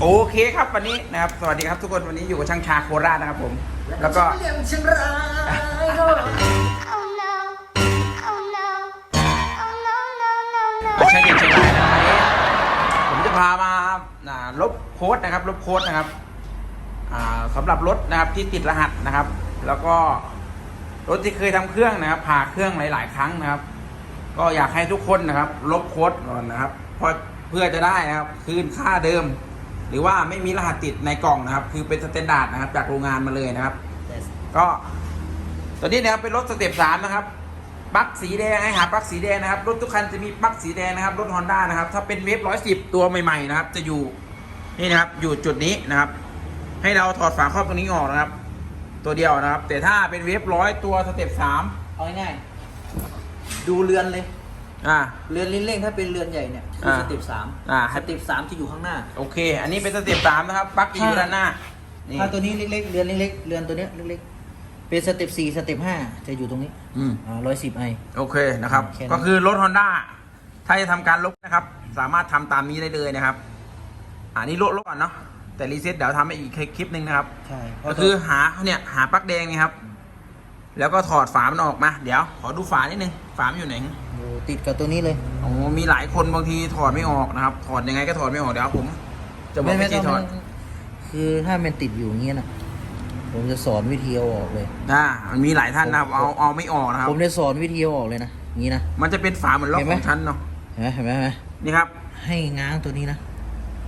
โอเคครับวันนี้นะครับ สวัสดีครับทุกคนวันนี้อยู่กับช่างชาโคราชนะครับผม แล้วก็เลี้ยงเชียงรายก็ Oh no. Oh no. Oh no, no, no, no. มาใช้เด็กเชียงรายนะครับวันนี้ผมจะพามาอ่าลบโค้ดนะครับ ลบโค้ดนะครับอ่าสำหรับรถนะครับที่ติดรหัสนะครับ แล้วก็รถที่เคยทำเครื่องนะครับผ่าเครื่องหลาย ๆ ครั้งนะครับ ก็อยากให้ทุกคนนะครับ ลบโค้ดก่อนนะครับเพราะ เพื่อจะได้นะครับคืนค่าเดิม หรือว่าไม่มีรหัสติดในกล่องนะครับ คือเป็นสแตนดาร์ดนะครับ จากโรงงานมาเลยนะครับ ก็ตัวนี้นะครับเป็นรถสเต็ปสามนะครับปลั๊กสีแดงให้หาปลั๊กสีแดงนะครับรถทุกคันจะมีปลั๊กสีแดงนะครับรถฮอนด้านะครับถ้าเป็นเวฟร้อยสิบตัวใหม่ๆนะครับ จะอยู่นี่นะครับอยู่จุดนี้นะครับ ให้เราถอดฝาครอบตรงนี้ออกนะครับ ตัวเดียวนะครับ แต่ถ้าเป็นเวฟร้อยตัวสเต็ปสามเอาง่ายๆดูเรือนเลย อ่า เรือนลิ้นเร่งถ้าเป็นเรือนใหญ่เนี่ยคืออ่าสเต็ปสามอ่า สเต็ปสามจะอยู่ข้างหน้า โอเค อันนี้เป็นสเต็ปสามนะครับปลั๊กจะอยู่ด้านหน้านี่ถ้าตัวนี้เล็กๆเรือนเล็กๆเรือนตัวเนี้ยเล็กๆเป็นสเต็ปสี่สเต็ปห้าจะอยู่ตรงนี้อืม อ่าร้อยสิบไอ โอเคนะครับ แค่นั้น ก็คือรถ Honda ถ้าจะทำการลบนะครับ สามารถทำตามนี้ได้เลยนะครับ อันนี้ลบลบก่อนเนาะแต่รีเซ็ตเดี๋ยวทำให้อีกคลิปหนึ่งนะครับ ใช่ก็คือหาเนี่ยหาปลั๊กแดงนี่ครับ แล้วก็ถอดฝามันออกมา เดี๋ยว ขอดูฝานิดนึง ฝามันอยู่ไหนอยู่ติดกับตัวนี้เลยโอ้มีหลายคนบางทีถอดไม่ออกนะครับ ถอดยังไงก็ถอดไม่ออกเดี๋ยวผมจะบอกวิธีถอด คือถ้ามันติดอยู่อย่างเงี้ยนะผมจะสอนวิธีเอาออกเลยอ่ามันมีหลายท่านนะครับ เอาเอาไม่ออกนะครับ ผมจะสอนวิธีเอาออกเลยนะอย่างนี้นะ มันจะเป็นฝาเหมือนล็อกเห็นไหขมองฉันเนาะเห็นไหมเห็นไหมเห็นไหมนี่ครับ ให้ง้างตัวนี้นะ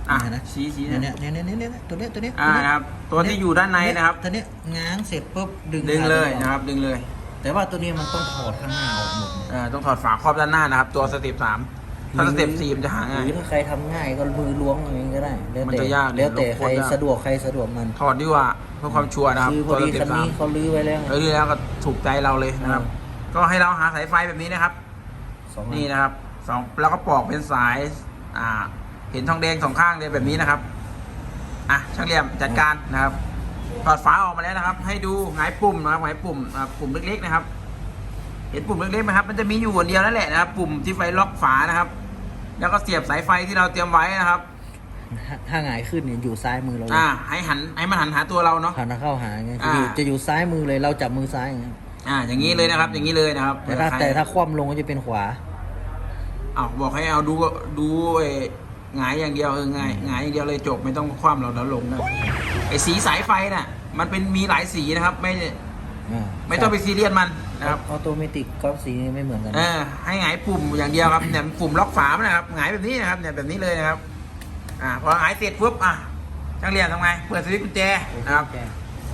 อะเห็นไหมชี้ชี้เนี่ยเนี่เนี่ยยเนี่ยเนี่ยเนี่ยตัวเนี้ยตัวเนี้ยอ่านะครับ ตัวที่อยู่ด้านในนะครับ ตัวเนี้ยง้างเสร็จปุ๊บดึงดึงเลยขานะครับ ดึงเลย แต่ว่าตัวนี้มันต้องถอดข้างหน้าออกหมดเอ่อต้องถอดฝาครอบด้านหน้านะครับ ตัวสเต็ปสามถ้าสเต็ปสี่มันจะหาหง่ายรือถ้าใครทำง่ายก็มือล้วงอย่างนี้ก็ได้แล้วมันแต่จะยากแล้วแต่ลบโคใครตรยาก สะดวกใครสะดวกมันถอดดีกว่าเพื่อความชัวร์นะครับคือพตัอวสดีเต็คัปนสามนี้เขาลื้อไว้แล้วไงแล้วดีแล้วก็ถูกใจเราเลยนะครับก็ให้เราหาสายไฟแบบนี้นะครับ สองอันี่นะครับสองแล้วก็ปอกเป็นสาย อ่า เห็นทองแดงสองข้างเลยแบบนี้นะครับ อะช่างเหลี่ยมจัดการนะครับ ถอดฝาออกมาแล้วนะครับ ให้ดูหงายปุ่มนะครับหงายปุ่มอ่าปุ่มเล็กๆนะครับ เห็นปุ่มเล็กๆไหมครับ มันจะมีอยู่อันเดียวนั่นแหละนะครับ ปุ่มที่ไฟล็อกฝานะครับ แล้วก็เสียบสายไฟที่เราเตรียมไว้นะครับถ้าถ้าหงายขึ้นเนี่ยอยู่ซ้ายมือเราเลยอ่าให้หันให้มันหันหาตัวเราเนาะหันเข้าหาไงอ่าจะอยู่จะอยู่ซ้ายมือเลยเราจับมือซ้ายอย่างเงี้ยอ่า อย่างนี้เลยนะครับ อย่างนี้เลยนะครับ แต่ถ้าเผื่อใครแต่ถ้าคว่ำลงก็จะเป็นขวาอ้าวบอกให้เอาดูดูไอ้หงายอย่างเดียวเออหงายหงายอย่างเดียวเลยจบไม่ต้องคว่ำเราแล้วลงนะ ไอ้สีสายไฟน่ะ มันเป็นมีหลายสีนะครับ ไม่อ่าไม่ต้องไปซีเรียสมันนะครับ ออโตเมติกก็สีไม่เหมือนกันเออให้หงายปุ่มอย่างเดียวครับ เนี่ยปุ่มล็อกฝามันนะครับหงายแบบนี้นะครับ เนี่ยแบบนี้เลยนะครับ อ่าพอหงายเสร็จปุ๊บอะช่างเรียนทำไงเปิดสวิตช์กุญแจนะครับ แก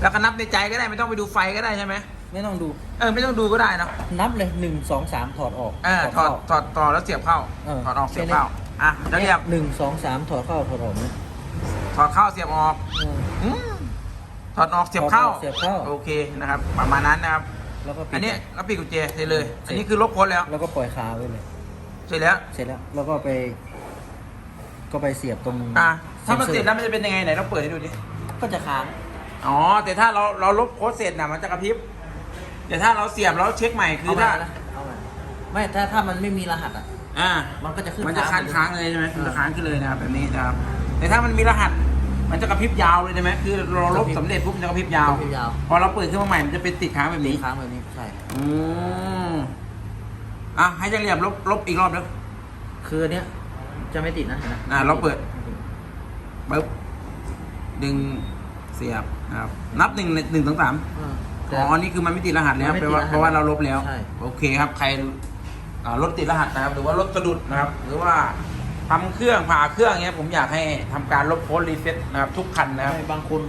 แล้วก็นับในใจก็ได้ไม่ต้องไปดูไฟก็ได้ใช่ไหมไม่ต้องดูเออไม่ต้องดูก็ได้เนาะนับเลยหนึ่งสองสามถอดออกเออถอดถอดต่อแล้วเสียบเข้าเออถอดออกเสียบแค่นี้เข้าอะช่างเรียน หนึ่งสองสามถอดเข้าถอดออกนะ ถอดเข้าเสียบออกเอออืมถอดออกเสียบเข้าถอดออกเสียบเข้า โอเคนะครับ ประมาณนั้นนะครับ แล้วก็ปิดอันนี้ก็ปิดกุญแจได้เลยเสร็จอันนี้คือลบโค้ดแล้ว แล้วก็ปล่อยคาไว้เลย เสร็จแล้ว เสร็จแล้วแล้วก็ไป ก็ไปเสียบตรงอะ ถ้ามันซอเสร็จแล้วมันจะเป็นยังไงไหนเราเปิดให้ดูดิ ก็จะค้างอ๋อ แต่ถ้าเราเราลบโค้ดเสร็จนะมันจะกระพริบ แต่ถ้าเราเสียบแล้วเช็คใหม่คือเอาถ้ามานะเอามาไม่ถ้าถ้ามันไม่มีรหัสอะ อ่า มันก็จะขึ้นมันจะค้างไปค้างเลยใช่ไหมมันจะค้างขึ้นเลยนะครับแบบนี้นะครับ แต่ถ้ามันมีรหัส มันจะกระพริบยาวเลยใช่ไหมคือเราลบสำเร็จปุ๊บมันจะกระพริบยาว กระพริบยาว พอเราเปิดขึ้นมาใหม่มันจะเป็นติดค้างแบบนี้ค้างแบบนี้ใช่ อืมอะให้จังเหลี่ยมลบลบอีกรอบแล้วคืออันเนี้ยจะไม่ติดนะเห็นไหมอ่าเราเปิดปึ๊บดึงเสียบนะครับ นับหนึ่งหนึ่งสองสามอ่าอ๋อนี่คือมันไม่ติดรหัสแล้วมันไม่แปลติดว่ารหัสเพราะว่าเราลบแล้ว ใช่ โอเคครับ ใครอ่ารถติดรหัสนะครับ หรือว่ารถสะดุดนะครับ หรือว่า ทำเครื่องผ่าเครื่องเงี้ยผมอยากให้ทำการลบโค้ดรีเซ็ตนะครับทุกคันนะครับไม่บางคน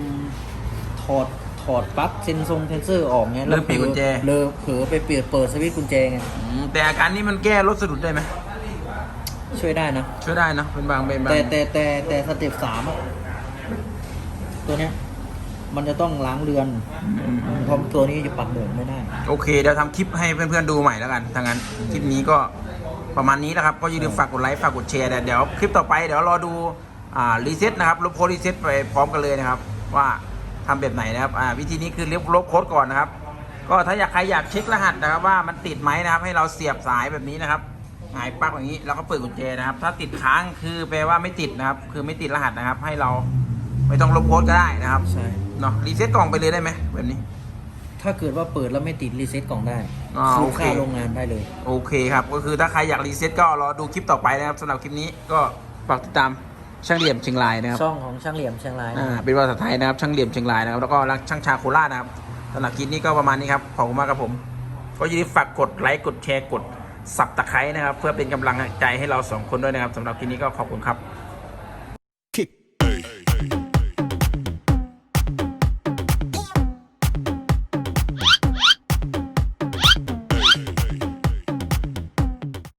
ถอดถอดปลั๊กเซนซงเซนเซอร์ออกเงี้ยเริ่มเปลี่ยนกุญแจเลอเผลอไปเปลี่ยนเปิดสวิตช์กุญแจไงอืมแต่อาการนี้มันแก้รถสะดุดได้ไหมช่วยได้นะช่วยได้เนอะเป็นบางเป็นบางแต่แต่แต่แต่สเต็ปสามอะตัวเนี้ยมันจะต้องล้างเรือนเพราะตัวนี้จะปรับโหมดไม่ได้ โอเคเดี๋ยวทำคลิปให้เพื่อนๆดูใหม่แล้วกันถ้างั้นคลิปนี้ก็ ประมาณนี้นะครับ ก็อย่าลืมฝากกดไลค์ฝากกดแชร์เดี๋ยวคลิปต่อไปเดี๋ยวรอดูอ่ารีเซ็ตนะครับลบโค้ดรีเซ็ตไปพร้อมกันเลยนะครับ ว่าทำแบบไหนนะครับอ่าวิธีนี้คือลบลบโค้ดก่อนนะครับ ก็ถ้าอยากใครอยากเช็ครหัสนะครับ ว่ามันติดไหมนะครับ ให้เราเสียบสายแบบนี้นะครับหงายปลั๊กอย่างนี้แล้วก็เปิดกุญแจนะครับ ถ้าติดค้างคือแปลว่าไม่ติดนะครับ คือไม่ติดรหัสนะครับ ให้เราไม่ต้องลบโค้ดก็ได้นะครับใช่เนาะรีเซ็ตกล่องไปเลยได้ไหมแบบนี้ ถ้าเกิดว่าเปิดแล้วไม่ติดรีเซ็ตกล่องได้อ่าซื้โออเค ค่าโรงงานได้เลย โอเคครับ ก็คือถ้าใครอยากรีเซ็ตก็รอดูคลิปต่อไปนะครับสำหรับคลิปนี้ก็ฝากติดตามช่างเหลี่ยมเชียงรายนะครับช่องของช่างเหลี่ยมเชียงรายนะอ่าเป็นภาษาไทยนะครับช่างเหลี่ยมเชียงรายนะครับแล้วก็ช่างชาโคราชนะครับสำหรับคลิปนี้ก็ประมาณนี้ครับขอบคุณมากครับผม ก็ยินดีฝากกดไลค์กดแชร์กดสับตะไคร้นะครับ เพื่อเป็นกำลังใจให้เราสองคนด้วยนะครับสำหรับคลิปนี้ก็ขอบคุณครับ